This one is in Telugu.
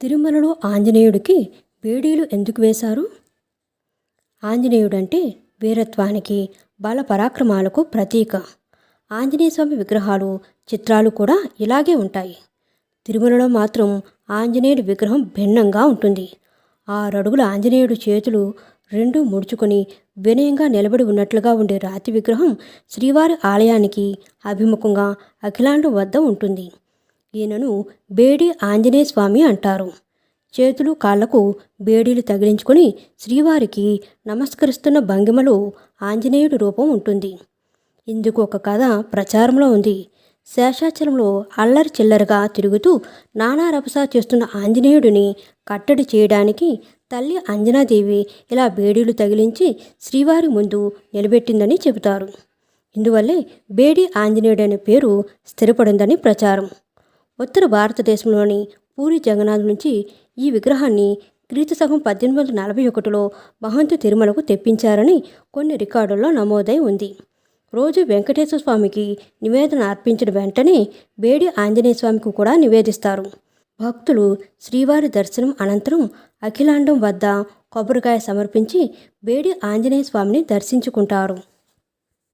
తిరుమలలో ఆంజనేయుడికి బేడీలు ఎందుకు వేశారు? ఆంజనేయుడంటే వీరత్వానికి బల పరాక్రమాలకు ప్రతీక. ఆంజనేయ స్వామి విగ్రహాలు చిత్రాలు కూడా ఇలాగే ఉంటాయి. తిరుమలలో మాత్రం ఆంజనేయుడి విగ్రహం భిన్నంగా ఉంటుంది. ఆరడుగుల ఆంజనేయుడు చేతులు రెండు ముడుచుకొని వినయంగా నిలబడి ఉన్నట్లుగా ఉండే రాతి విగ్రహం శ్రీవారి ఆలయానికి అభిముఖంగా అఖిలాండు వద్ద ఉంటుంది. ఈయనను బేడి ఆంజనేయ స్వామి అంటారు. చేతులు కాళ్ళకు బేడీలు తగిలించుకొని శ్రీవారికి నమస్కరిస్తున్న భంగిమలో ఆంజనేయుడి రూపం ఉంటుంది. ఇందుకు ఒక కథ ప్రచారంలో ఉంది. శేషాచలంలో అల్లరి చిల్లరగా తిరుగుతూ నానా రభస చేస్తున్న ఆంజనేయుడిని కట్టడి చేయడానికి తల్లి అంజనాదేవి ఇలా బేడీలు తగిలించి శ్రీవారి ముందు నిలబెట్టిందని చెబుతారు. ఇందువల్లే బేడి ఆంజనేయుడు అనే పేరు స్థిరపడిందని ప్రచారం. ఉత్తర భారతదేశంలోని పూరి జగన్నాథ్ నుంచి ఈ విగ్రహాన్ని క్రీస్తు శకం పద్దెనిమిది వందల నలభై ఒకటిలో మహంతు తిరుమలకు తెప్పించారని కొన్ని రికార్డుల్లో నమోదై ఉంది. రోజు వెంకటేశ్వర స్వామికి నివేదన అర్పించిన వెంటనే బేడి ఆంజనేయ స్వామికి కూడా నివేదిస్తారు. భక్తులు శ్రీవారి దర్శనం అనంతరం అఖిలాండం వద్ద కొబ్బరికాయ సమర్పించి బేడి ఆంజనేయ స్వామిని దర్శించుకుంటారు.